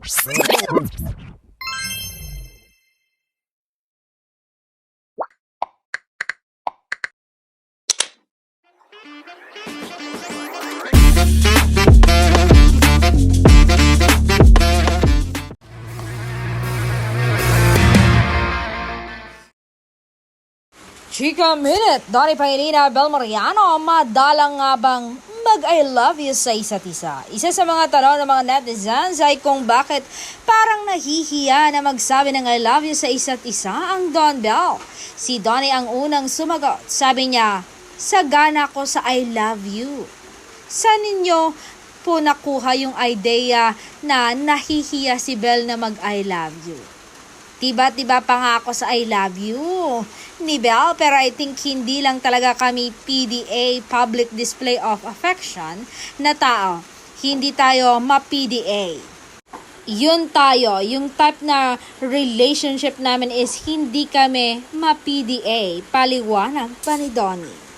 Chika Minute, Donnie Pangilina, Bel Mariano, madalang nga bang mag-I love you sa isa't isa? Isa sa mga tanong ng mga netizens ay kung bakit parang nahihiya na magsabi ng I love you sa isa't isa ang Don Bell. Si Donnie ang unang sumagot. Sabi niya, sagana ko sa I love you. Sa ninyo po nakuha yung idea na nahihiya si Bell na mag-I love you? Tiba-tiba pa nga ako sa I love you ni Belle pero I think hindi lang talaga kami PDA, Public Display of Affection, na tao. Hindi tayo ma-PDA. Yun tayo, yung type na relationship namin is hindi kami ma-PDA. Paliwanag pa ni Donnie.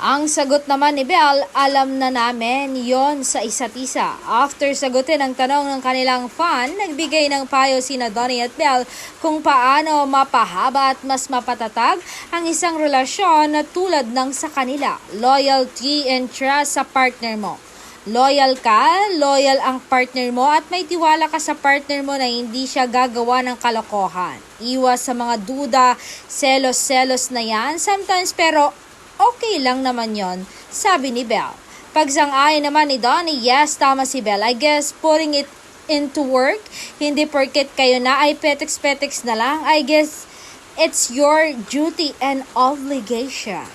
Ang sagot naman ni Belle, alam na namin yon sa isa't isa. After sagutin ang tanong ng kanilang fan, nagbigay ng payo sina Donnie at Belle kung paano mapahaba at mas mapatatag ang isang relasyon na tulad ng sa kanila. Loyalty and trust sa partner mo. Loyal ka, loyal ang partner mo at may tiwala ka sa partner mo na hindi siya gagawa ng kalokohan. Iwas sa mga duda, selos-selos na yan sometimes pero okay lang naman yon, sabi ni Belle. Pagsang-ayon naman ni Donnie, yes, tama si Belle. I guess putting it into work, hindi porket kayo na ay petex-petex na lang. I guess it's your duty and obligation.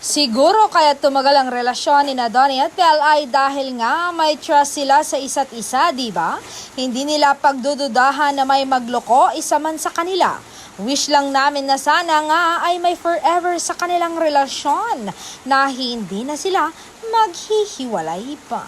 Siguro kaya tumagal ang relasyon ni na Donnie at Belle ay dahil nga may trust sila sa isa't isa, di ba? Hindi nila pagdududahan na may magloko isa man sa kanila. Wish lang namin na sana nga ay may forever sa kanilang relasyon na hindi na sila maghihiwalay pa.